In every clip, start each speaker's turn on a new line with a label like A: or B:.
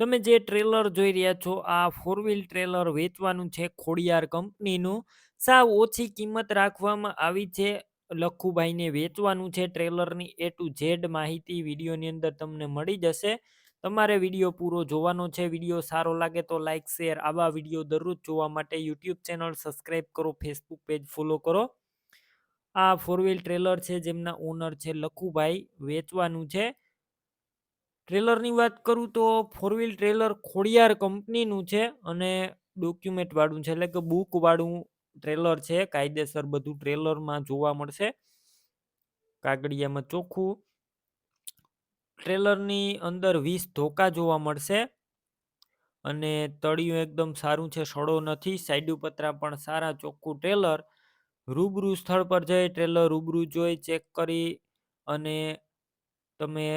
A: તમે જે ટ્રેલર જોઈ રહ્યા છો, આ ફોર વ્હીલ ટ્રેલર વેચવાનું છે ખોડિયાર કંપનીનું. સાવ ઓછી કિંમત રાખવામાં આવી છે. લખુભાઈને વેચવાનું છે ટ્રેલરની એ ટુ ઝેડ માહિતી વિડીયોની અંદર તમને મળી જશે. તમારે વીડિયો પૂરો જોવાનો છે. વીડિયો સારો લાગે તો લાઇક શેર આવા વીડિયો દરરોજ જોવા માટે યુટ્યુબ ચેનલ સબસ્ક્રાઈબ કરો ફેસબુક પેજ ફોલો કરો. આ ફોર વ્હીલ ટ્રેલર છે, જેમના ઓનર છે લખુભાઈ, વેચવાનું છે. ટ્રેલરની વાત કરું તો ફોર વ્હીલ ટ્રેલર ખોડિયાર કંપનીનું છે અને ડોક્યુમેન્ટ વાળું છે. એટલે કે બુક વાળું ટ્રેલર છે. કાયદેસર બધું ટ્રેલરમાં જોવા મળશે. કાગડિયામાં ચોખ્ખું. ટ્રેલરની અંદર વીસ ધોકા જોવા મળશે. અને તળિયું એકદમ સારું છે, સડો નથી. સાઈડ પતરા પણ સારા ચોખ્ખું ટ્રેલર રૂબરૂ સ્થળ પર જઈ ટ્રેલર રૂબરૂ જોઈ ચેક કરી અને તમે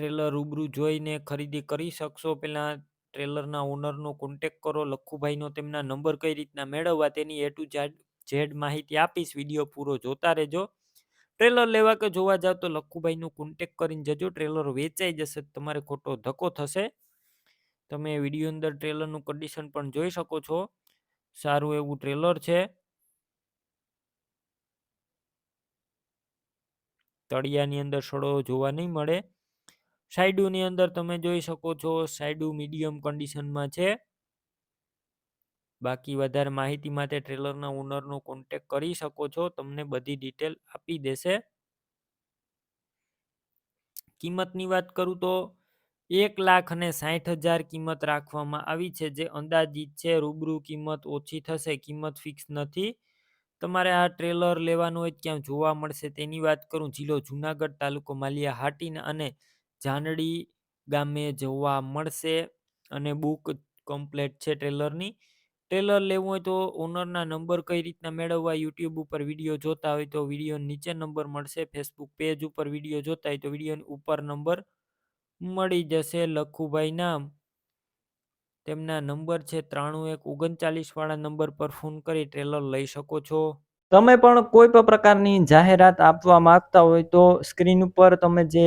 A: ટ્રેલર રૂબરૂ જોઈને ખરીદી કરી શકશો? પહેલાં ટ્રેલરના ઓનરનો કોન્ટેક કરો, લખુભાઈનો તેમના નંબર કઈ રીતના મેળવવા તેની એ ટુ ઝેડ ઝેડ માહિતી આપીશ, વીડિયો પૂરો જોતા રહેજો. ટ્રેલર લેવા કે જોવા જાવ તો લખુભાઈનો કોન્ટેક કરીને જજો, ટ્રેલર વેચાઈ જશે, તમારે ખોટો ધક્કો થશે. તમે વીડિયો અંદર ટ્રેલરનું કન્ડિશન પણ જોઈ શકો છો. સારું એવું ટ્રેલર છે. તળિયાની અંદર સડો જોવા નહીં મળે. સાઈડોની અંદર તમે જોઈ શકો છો, સાઈડો મીડિયમ કન્ડિશનમાં છે. બાકી વધારે માહિતી માટે ટ્રેલરના ઓનરનો કોન્ટેક કરી શકો છો, તમને બધી ડિટેલ આપી દેશે. કિંમતની વાત કરું તો એક લાખ અને સાઠ હજાર કિંમત રાખવામાં આવી છે, જે અંદાજિત છે રૂબરૂ કિંમત ઓછી થશે, કિંમત ફિક્સ નથી. તમારે આ ટ્રેલર લેવાનું હોય ક્યાં જોવા મળશે. તેની વાત કરું, જિલ્લો જુનાગઢ તાલુકો માલિયા હાટીન અને જાનડી ગામે જોવા મળશે અને બુક કમ્પ્લેટ છે ટ્રેલરની ટ્રેલર લેવું હોય તો ઓનરના નંબર કઈ રીતના મેળવવા યુટ્યુબ ઉપર વીડિયો જોતા હોય તો વીડિયો નીચે નંબર મળશે ફેસબુક પેજ ઉપર વીડિયો જોતા હોય તો વીડિયો ઉપર નંબર મળી જશે. લખુભાઈ નામ. તેમના નંબર છે ત્રાણું એક, ઓગણચાલીસ વાળા નંબર પર ફોન કરી ટ્રેલર લઈ શકો છો. તમે પણ કોઈ પણ પ્રકારની જાહેરાત આપવા માંગતા હોય તો સ્ક્રીન ઉપર તમે જે